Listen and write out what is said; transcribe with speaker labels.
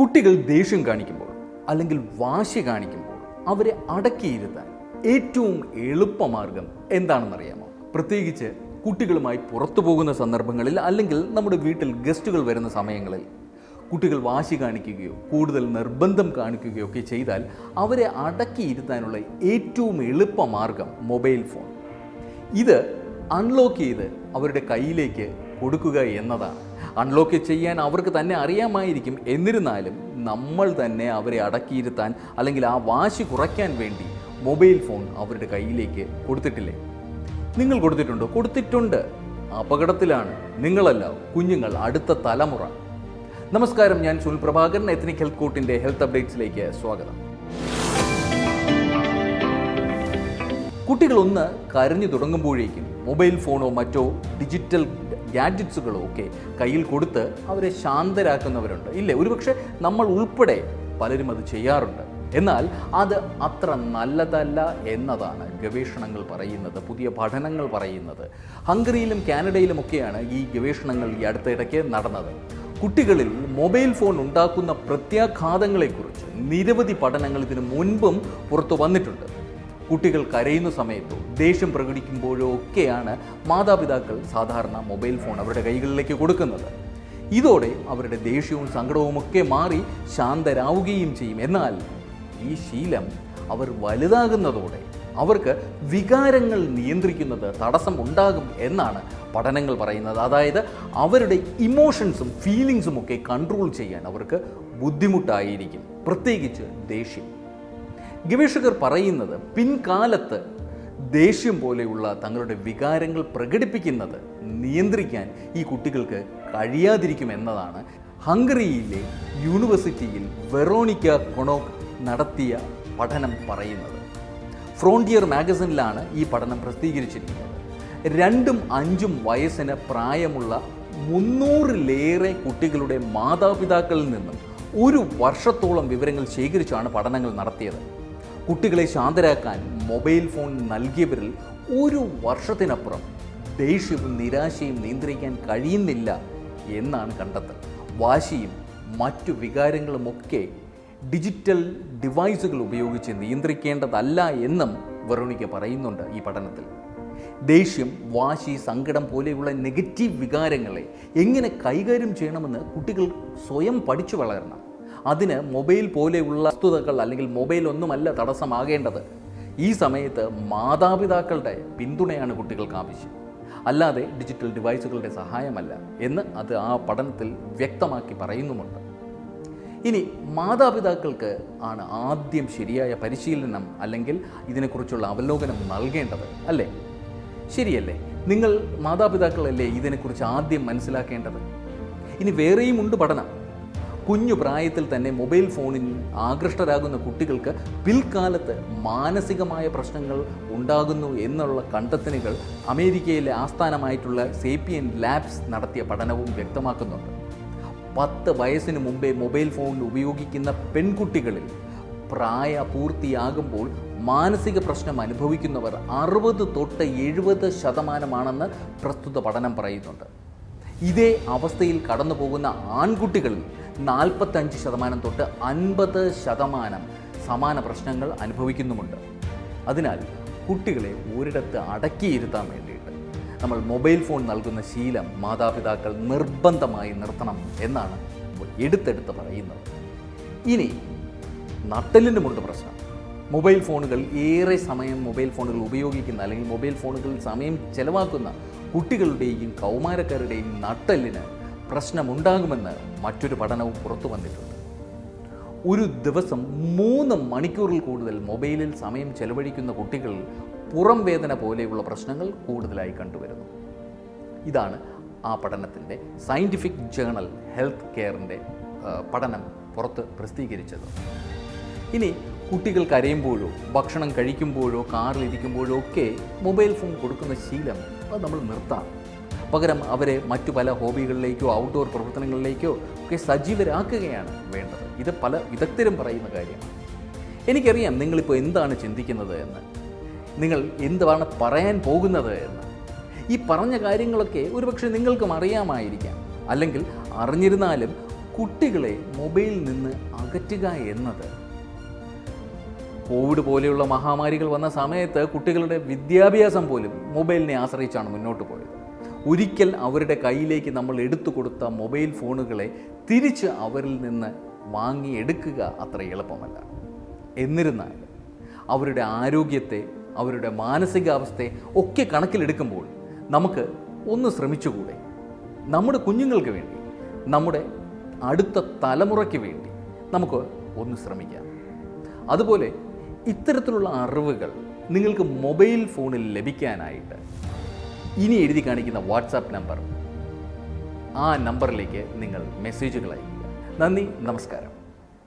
Speaker 1: കുട്ടികൾ ദേഷ്യം കാണിക്കുമ്പോൾ അല്ലെങ്കിൽ വാശി കാണിക്കുമ്പോൾ അവരെ അടക്കിയിരുത്താൻ ഏറ്റവും എളുപ്പമാർഗം എന്താണെന്നറിയാമോ? പ്രത്യേകിച്ച് കുട്ടികളുമായി പുറത്തു പോകുന്ന സന്ദർഭങ്ങളിൽ അല്ലെങ്കിൽ നമ്മുടെ വീട്ടിൽ ഗസ്റ്റുകൾ വരുന്ന സമയങ്ങളിൽ കുട്ടികൾ വാശി കാണിക്കുകയോ കൂടുതൽ നിർബന്ധം കാണിക്കുകയോ ഒക്കെ ചെയ്താൽ അവരെ അടക്കിയിരുത്താനുള്ള ഏറ്റവും എളുപ്പമാർഗം മൊബൈൽ ഫോൺ. ഇത് അൺലോക്ക് ചെയ്ത് അവരുടെ കയ്യിലേക്ക് കൊടുക്കുക എന്നതാണ്. അൺലോക്ക് ചെയ്യാൻ അവർക്ക് തന്നെ അറിയാമായിരിക്കും. എന്നിരുന്നാലും നമ്മൾ തന്നെ അവരെ അടക്കിയിരുത്താൻ അല്ലെങ്കിൽ ആ വാശി കുറയ്ക്കാൻ വേണ്ടി മൊബൈൽ ഫോൺ അവരുടെ കയ്യിലേക്ക് കൊടുത്തിട്ടില്ലേ? നിങ്ങൾ കൊടുത്തിട്ടുണ്ടോ? കൊടുത്തിട്ടുണ്ട്. അപകടത്തിലാണ്. നിങ്ങളല്ല കുഞ്ഞുങ്ങൾ അടുത്ത തലമുറ. നമസ്കാരം ഞാൻ സുനിൽ പ്രഭാകരൻ എത്നിക് ഹെൽത്ത് കോട്ടിന്റെ ഹെൽത്ത് അപ്ഡേറ്റ്സിലേക്ക് സ്വാഗതം. കുട്ടികളൊന്ന് കരഞ്ഞു തുടങ്ങുമ്പോഴേക്കും മൊബൈൽ ഫോണോ മറ്റോ ഡിജിറ്റൽ ഗാഡ്ജറ്റ്സുകളോ ഒക്കെ കയ്യിൽ കൊടുത്ത് അവരെ ശാന്തരാക്കുന്നവരുണ്ട്. ഇല്ലേ? ഒരുപക്ഷെ നമ്മൾ ഉൾപ്പെടെ പലരും അത് ചെയ്യാറുണ്ട്. എന്നാൽ അത് അത്ര നല്ലതല്ല എന്നതാണ് ഗവേഷണങ്ങൾ പറയുന്നത് പുതിയ പഠനങ്ങൾ പറയുന്നത്. ഹംഗറിയിലും കാനഡയിലുമൊക്കെയാണ് ഈ ഗവേഷണങ്ങൾ ഈ അടുത്തിടയ്ക്ക് നടന്നത്. കുട്ടികളിൽ മൊബൈൽ ഫോൺ ഉണ്ടാക്കുന്ന പ്രത്യാഘാതങ്ങളെക്കുറിച്ച് നിരവധി പഠനങ്ങൾ ഇതിനു മുൻപും പുറത്തു വന്നിട്ടുണ്ട്. കുട്ടികൾ കരയുന്ന സമയത്തോ ദേഷ്യം പ്രകടിക്കുമ്പോഴോ ഒക്കെയാണ് മാതാപിതാക്കൾ സാധാരണ മൊബൈൽ ഫോൺ അവരുടെ കൈകളിലേക്ക് കൊടുക്കുന്നത്. ഇതോടെ അവരുടെ ദേഷ്യവും സങ്കടവും ഒക്കെ മാറി ശാന്തരാവുകയും ചെയ്യും. എന്നാൽ ഈ ശീലം അവർ വലുതാകുന്നതോടെ അവർക്ക് വികാരങ്ങൾ നിയന്ത്രിക്കുന്നത് തടസ്സം ഉണ്ടാകും എന്നാണ് പഠനങ്ങൾ പറയുന്നത്. അതായത് അവരുടെ ഇമോഷൻസും ഫീലിങ്സും ഒക്കെ കൺട്രോൾ ചെയ്യാൻ അവർക്ക് ബുദ്ധിമുട്ടായിരിക്കും. പ്രത്യേകിച്ച് ദേഷ്യം. ഗവേഷകർ പറയുന്നത് പിൻകാലത്ത് ദേഷ്യം പോലെയുള്ള തങ്ങളുടെ വികാരങ്ങൾ പ്രകടിപ്പിക്കുന്നത് നിയന്ത്രിക്കാൻ ഈ കുട്ടികൾക്ക് കഴിയാതിരിക്കും എന്നതാണ് ഹംഗറിയിലെ യൂണിവേഴ്സിറ്റിയിൽ വെറോണിക്ക കൊണോക് നടത്തിയ പഠനം പറയുന്നത്. ഫ്രോണ്ടിയർ മാഗസിനിലാണ് ഈ പഠനം പ്രസിദ്ധീകരിച്ചിരിക്കുന്നത്. രണ്ടും അഞ്ചും വയസ്സിന് പ്രായമുള്ള മുന്നൂറിലേറെ കുട്ടികളുടെ മാതാപിതാക്കളിൽ നിന്നും ഒരു വർഷത്തോളം വിവരങ്ങൾ ശേഖരിച്ചാണ് പഠനങ്ങൾ നടത്തിയത്. കുട്ടികളെ ശാന്തരാക്കാൻ മൊബൈൽ ഫോൺ നൽകിയവരിൽ ഒരു വർഷത്തിനപ്പുറം ദേഷ്യവും നിരാശയും നിയന്ത്രിക്കാൻ കഴിയുന്നില്ല എന്നാണ് കണ്ടെത്തൽ. വാശിയും മറ്റു വികാരങ്ങളുമൊക്കെ ഡിജിറ്റൽ ഡിവൈസുകൾ ഉപയോഗിച്ച് നിയന്ത്രിക്കേണ്ടതല്ല എന്നും വെറോണിക്ക പറയുന്നുണ്ട് ഈ പഠനത്തിൽ. ദേഷ്യം വാശി സങ്കടം പോലെയുള്ള നെഗറ്റീവ് വികാരങ്ങളെ എങ്ങനെ കൈകാര്യം ചെയ്യണമെന്ന് കുട്ടികൾ സ്വയം പഠിച്ചു വളരണം. അതിന് മൊബൈൽ പോലെയുള്ള വസ്തുതകൾ അല്ലെങ്കിൽ മൊബൈൽ ഒന്നുമല്ല തടസ്സമാകേണ്ടത്. ഈ സമയത്ത് മാതാപിതാക്കളുടെ പിന്തുണയാണ് കുട്ടികൾക്ക് ആവശ്യം. അല്ലാതെ ഡിജിറ്റൽ ഡിവൈസുകളുടെ സഹായമല്ല എന്ന് അത് ആ പഠനത്തിൽ വ്യക്തമാക്കി പറയുന്നുമുണ്ട്. ഇനി മാതാപിതാക്കൾക്ക് ആണ് ആദ്യം ശരിയായ പരിശീലനം അല്ലെങ്കിൽ ഇതിനെക്കുറിച്ചുള്ള അവലോകനം നൽകേണ്ടത് അല്ലേ? ശരിയല്ലേ? നിങ്ങൾ മാതാപിതാക്കളല്ലേ ഇതിനെക്കുറിച്ച് ആദ്യം മനസ്സിലാക്കേണ്ടത്? ഇനി വേറെയും ഉണ്ട് പഠനം. കുഞ്ഞു പ്രായത്തിൽ തന്നെ മൊബൈൽ ഫോണിൽ ആകൃഷ്ടരാകുന്ന കുട്ടികൾക്ക് പിൽക്കാലത്ത് മാനസികമായ പ്രശ്നങ്ങൾ ഉണ്ടാകുന്നു എന്നുള്ള കണ്ടെത്തലുകൾ അമേരിക്കയിലെ ആസ്ഥാനമായിട്ടുള്ള സേപ്പിയൻ ലാബ്സ് നടത്തിയ പഠനവും വ്യക്തമാക്കുന്നുണ്ട്. പത്ത് വയസ്സിന് മുമ്പേ മൊബൈൽ ഫോൺ ഉപയോഗിക്കുന്ന പെൺകുട്ടികളിൽ പ്രായപൂർത്തിയാകുമ്പോൾ മാനസിക പ്രശ്നം അനുഭവിക്കുന്നവർ അറുപത് തൊട്ട് എഴുപത് ശതമാനമാണെന്ന് പ്രസ്തുത പഠനം പറയുന്നുണ്ട്. ഇതേ അവസ്ഥയിൽ കടന്നു പോകുന്ന ആൺകുട്ടികളിൽ നാൽപ്പത്തഞ്ച് ശതമാനം തൊട്ട് അൻപത് ശതമാനം സമാന പ്രശ്നങ്ങൾ അനുഭവിക്കുന്നുമുണ്ട്. അതിനാൽ കുട്ടികളെ ഒരിടത്ത് അടക്കിയിരുത്താൻ വേണ്ടിയിട്ട് നമ്മൾ മൊബൈൽ ഫോൺ നൽകുന്ന ശീലം മാതാപിതാക്കൾ നിർബന്ധമായി നിർത്തണം എന്നാണ് എടുത്തെടുത്ത് പറയുന്നത്. ഇനി നട്ടലിനുമുണ്ട് പ്രശ്നം. മൊബൈൽ ഫോണുകൾ ഏറെ സമയം മൊബൈൽ ഫോണുകൾ ഉപയോഗിക്കുന്ന അല്ലെങ്കിൽ മൊബൈൽ ഫോണുകളിൽ സമയം ചെലവാക്കുന്ന കുട്ടികളുടെയും കൗമാരക്കാരുടെയും നട്ടലിന് പ്രശ്നമുണ്ടാകുമെന്ന് മറ്റൊരു പഠനവും പുറത്തു വന്നിട്ടുണ്ട്. ഒരു ദിവസം മൂന്ന് മണിക്കൂറിൽ കൂടുതൽ മൊബൈലിൽ സമയം ചെലവഴിക്കുന്ന കുട്ടികൾ പുറം വേദന പോലെയുള്ള പ്രശ്നങ്ങൾ കൂടുതലായി കണ്ടുവരുന്നു. ഇതാണ് ആ പഠനത്തിന്റെ സയന്റിഫിക് ജേണൽ ഹെൽത്ത് കെയറിന്റെ പഠനം പുറത്ത് പ്രസിദ്ധീകരിച്ചത്. ഇനി കുട്ടികൾ കരയുമ്പോഴോ ഭക്ഷണം കഴിക്കുമ്പോഴോ കാറിലിരിക്കുമ്പോഴോ ഒക്കെ മൊബൈൽ ഫോൺ കൊടുക്കുന്ന ശീലം അത് നമ്മൾ നിർത്താം. പകരം അവരെ മറ്റു പല ഹോബികളിലേക്കോ ഔട്ട്ഡോർ പ്രവർത്തനങ്ങളിലേക്കോ ഒക്കെ സജീവരാക്കുകയാണ് വേണ്ടത്. ഇത് പല വിദഗ്ധരും പറയുന്ന കാര്യമാണ് എനിക്കറിയാം നിങ്ങളിപ്പോൾ എന്താണ് ചിന്തിക്കുന്നത് എന്ന്. നിങ്ങൾ എന്താണ് പറയാൻ പോകുന്നത് എന്ന്. ഈ പറഞ്ഞ കാര്യങ്ങളൊക്കെ ഒരുപക്ഷെ നിങ്ങൾക്കും അറിയാമായിരിക്കാം. അല്ലെങ്കിൽ അറിഞ്ഞിരുന്നാലും കുട്ടികളെ മൊബൈലിൽ നിന്ന് അകറ്റുക എന്നത്. കോവിഡ് പോലെയുള്ള മഹാമാരികൾ വന്ന സമയത്ത് കുട്ടികളുടെ വിദ്യാഭ്യാസം പോലും മൊബൈലിനെ ആശ്രയിച്ചാണ് മുന്നോട്ട് പോയത്. ഒരിക്കൽ അവരുടെ കയ്യിലേക്ക് നമ്മൾ എടുത്തു കൊടുത്ത മൊബൈൽ ഫോണുകളെ തിരിച്ച് അവരിൽ നിന്ന് വാങ്ങിയെടുക്കുക അത്ര എളുപ്പമല്ല. എന്നിരുന്നാലും അവരുടെ ആരോഗ്യത്തെ അവരുടെ മാനസികാവസ്ഥയെ ഒക്കെ കണക്കിലെടുക്കുമ്പോൾ നമുക്ക് ഒന്ന് ശ്രമിച്ചുകൂടെ? നമ്മുടെ കുഞ്ഞുങ്ങൾക്ക് വേണ്ടി നമ്മുടെ അടുത്ത തലമുറയ്ക്ക് വേണ്ടി നമുക്ക് ഒന്ന് ശ്രമിക്കാം. അതുപോലെ ഇത്തരത്തിലുള്ള അറിവുകൾ നിങ്ങൾക്ക് മൊബൈൽ ഫോണിൽ ലഭിക്കാനായിട്ട് ഇനി എഴുതി കാണിക്കുന്ന വാട്സാപ്പ് നമ്പർ ആ നമ്പറിലേക്ക് നിങ്ങൾ മെസ്സേജുകൾ അയക്കുക നന്ദി നമസ്കാരം.